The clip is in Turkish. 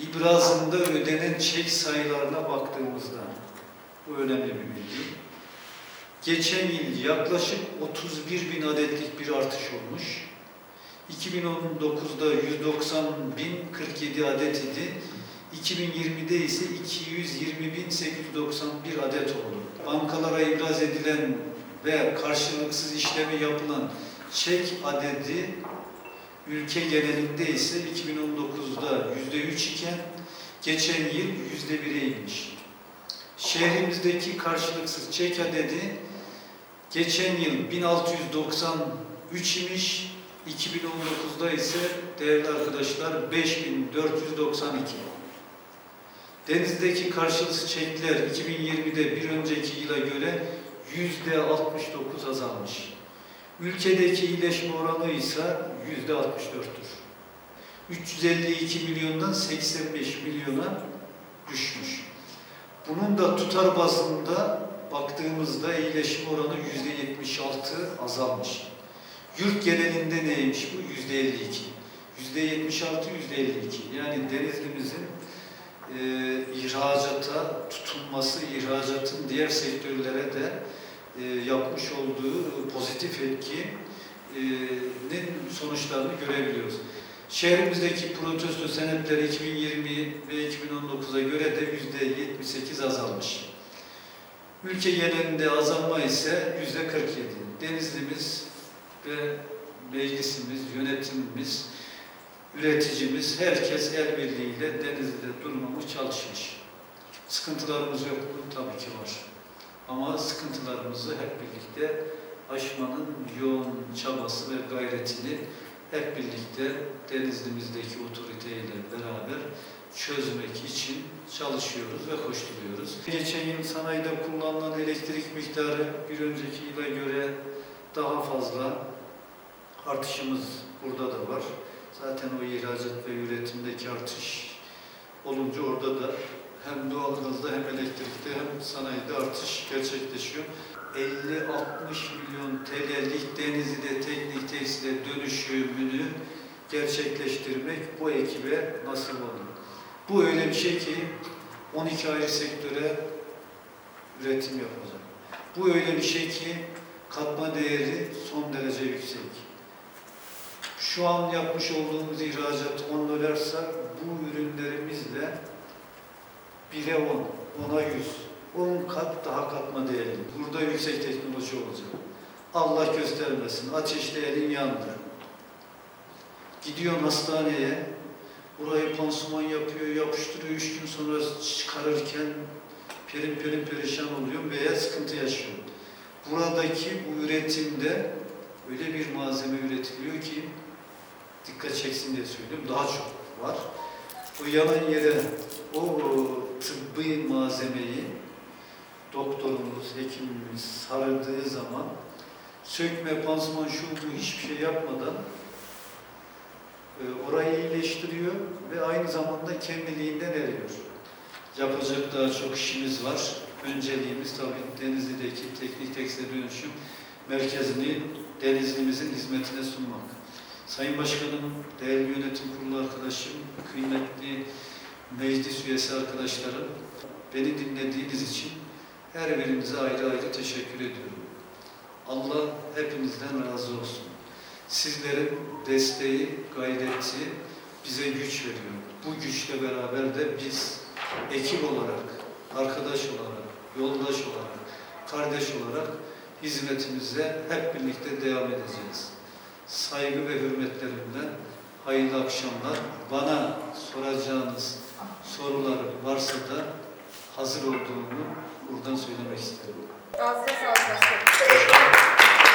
İbrazında ödenen çek sayılarına baktığımızda bu önemli bir bilgi. Geçen yıl yaklaşık 31 bin adetlik bir artış olmuş. 2019'da 190 bin 47 adet idi. 2020'de ise 220.891 adet oldu. Bankalara ibraz edilen ve karşılıksız işlemi yapılan çek adedi ülke genelinde ise 2019'da %3 iken geçen yıl %1'e inmiş. Şehrimizdeki karşılıksız çek adedi geçen yıl 1693 imiş, 2019'da ise değerli arkadaşlar 5492. Denizdeki karşılıksız çekler 2020'de bir önceki yıla göre yüzde 69 azalmış. Ülkedeki iyileşme oranı ise yüzde 64'tür. 352 milyondan 85 milyona düşmüş. Bunun da tutar bazında baktığımızda iyileşme oranı yüzde 76 azalmış. Yurt genelinde neymiş bu? Yüzde 52. Yüzde 76, yüzde 52. Yani Denizli'mizin e, ihracata tutunması, ihracatın diğer sektörlere de e, yapmış olduğu pozitif etkinin sonuçlarını görebiliyoruz. Şehrimizdeki protesto senetleri 2020 ve 2019'a göre de yüzde 78 azalmış. Ülke genelinde azalma ise yüzde 47. Denizlimiz ve meclisimiz, yönetimimiz, üreticimiz, herkes el birliğiyle Denizli'de durmamız çalışmış. Sıkıntılarımız yok mu? Tabii ki var. Ama sıkıntılarımızı hep birlikte aşmanın yoğun çabası ve gayretini hep birlikte Denizli'mizdeki otoriteyle beraber çözmek için çalışıyoruz ve koşturuyoruz. Geçen yıl sanayide kullanılan elektrik miktarı bir önceki yıla göre daha fazla artışımız burada da var. Zaten o ihracat ve üretimdeki artış olunca orada da hem doğalgazda hem elektrikte hem sanayide artış gerçekleşiyor. 50-60 milyon TL'lik Denizli'de teknik tekstile dönüşümünü gerçekleştirmek bu ekibe nasip oldu. Bu öyle bir şey ki 12 ayrı sektöre üretim yapacak. Bu öyle bir şey ki katma değeri son derece yüksek. Şu an yapmış olduğumuz ihracat 10 dolarsa bu ürünlerimizle 1'e 10, 10'a 100, 10 kat daha katma değerli. Burada yüksek teknoloji olacak. Allah göstermesin. Ateşte elin yandı. Gidiyorsun hastaneye, burayı pansuman yapıyor, yapıştırıyor, üç gün sonra çıkarırken perin perin perişan oluyor veya sıkıntı yaşıyor. Buradaki bu üretimde öyle bir malzeme üretiliyor ki dikkat çeksin diye söylüyorum, daha çok var. O yanan yere o tıbbi malzemeyi doktorumuz, hekimimiz sarıldığı zaman sökme, pansuman, şu bu hiçbir şey yapmadan e, orayı iyileştiriyor ve aynı zamanda kendiliğinden eriyor. Yapacak daha çok işimiz var. Önceliğimiz tabii Denizli'deki teknik tekstil dönüşüm merkezini Denizli'mizin hizmetine sunmak. Sayın Başkanım, değerli yönetim kurulu arkadaşım, kıymetli meclis üyesi arkadaşlarım, beni dinlediğiniz için her birinize ayrı ayrı teşekkür ediyorum. Allah hepinizden razı olsun. Sizlerin desteği, gayreti bize güç veriyor. Bu güçle beraber de biz ekip olarak, arkadaş olarak, yoldaş olarak, kardeş olarak hizmetimize hep birlikte devam edeceğiz. Saygı ve hürmetlerimle hayırlı akşamlar. Bana soracağınız sorular varsa da hazır olduğumu buradan söylemek isterim. Ağzına sağlık.